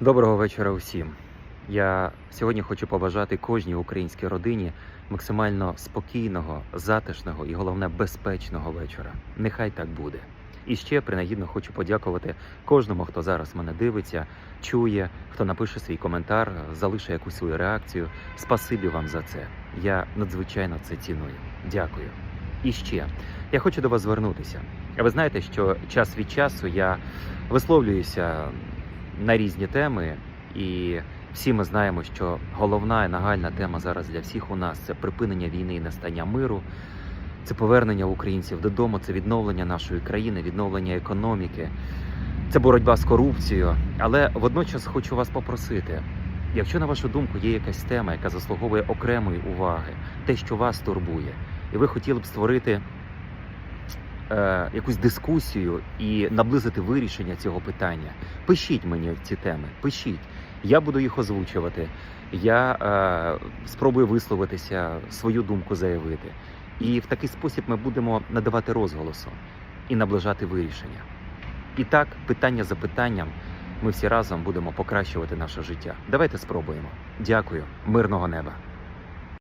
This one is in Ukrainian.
Доброго вечора усім. Я сьогодні хочу побажати кожній українській родині максимально спокійного, затишного і головне безпечного вечора. Нехай так буде. І ще принагідно хочу подякувати кожному, хто зараз мене дивиться, чує, хто напише свій коментар, залише якусь свою реакцію. Спасибі вам за це. Я надзвичайно це ціную. Дякую. І ще я хочу до вас звернутися. Ви знаєте, що час від часу я висловлююся на різні теми, і всі ми знаємо, що головна і нагальна тема зараз для всіх у нас це припинення війни і настання миру, це повернення українців додому, це відновлення нашої країни, відновлення економіки, це боротьба з корупцією. Але водночас хочу вас попросити. Якщо на вашу думку є якась тема, яка заслуговує окремої уваги, те, що вас турбує, і ви хотіли б створити е, якусь дискусію і наблизити вирішення цього питання, пишіть мені ці теми, пишіть. Я буду їх озвучувати. Я е, спробую висловитися, свою думку заявити. І в такий спосіб ми будемо надавати розголосу і наближати вирішення. І так, питання за питанням, ми всі разом будемо покращувати наше життя. Давайте спробуємо. Дякую, мирного неба.